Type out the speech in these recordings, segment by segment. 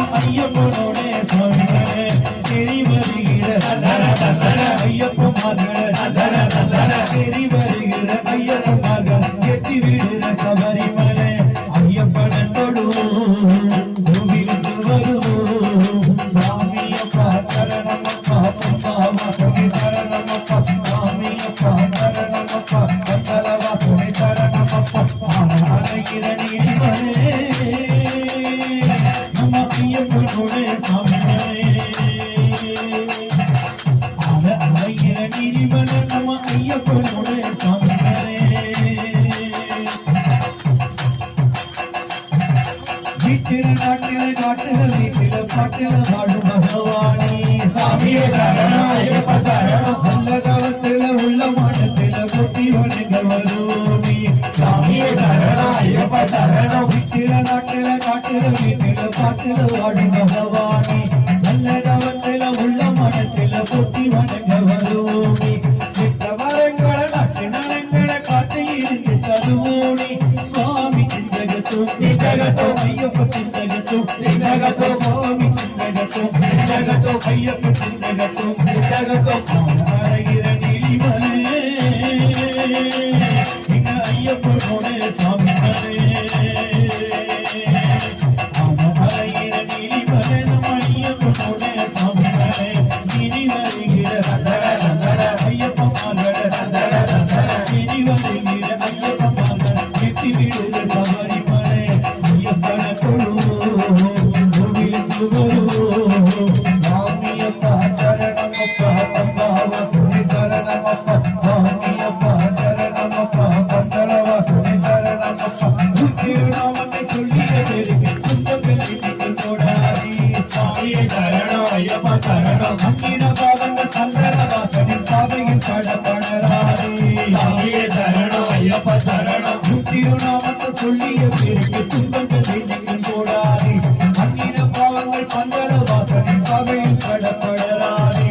நம்ம ஐயப்பனோட சுவாமிகளே தெரி வருகிற ஐயப்பமார்களே தெரி வருகிற ஐயப்பமாக எட்டி விடுகிற சபரிமலை நம்ம ஐயப்பனோட வீட்டில் நாட்டில காட்டுல வீட்டில பாட்டில வாழும் பகவானி சாமியே ஐயப்ப நல்ல உள்ள மாட்டத்தில கொட்டி வணங்க வருவோமி சாமியே ஐயப்ப வாழும் பகவானி நல்ல உள்ள கொட்டி வணங்க నిన్నగతో అయ్యప్ప చిన్నగతో నిన్నగతో స్వామి చిన్నగతో నిన్నగతో అయ్యప్ప చిన్నగతో నిన్నగతో சரணம் அங்கின பாவங்கள் சந்தன வாசனின் பாதையில் கடப்படராதே சாமியை சரணம் ஐயப்பா சரணம் திருநாமத்தை சொல்லிய பெருமை துன்பங்களை நீங்கள் போடாதே அங்கின பாவங்கள் பந்தள வாசனின் பாதையில் கடப்படராதே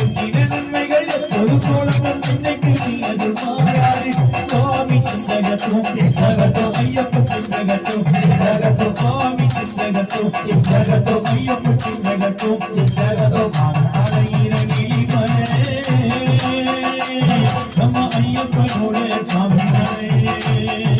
எண்ணின நன்மைகள் எப்போது போலவும் இன்னைக்கு நீ அது மாறாதே சுவாமி சிந்தகத்தும் ஜகத்தும் ஐயப்ப சிந்தகத்தும் ஜகத்தும் சுவாமி சிந்தகத்தும் ஜகத்தும் ஐயப்ப சிந்தகத்தும் ஐயப்பனோட காவலே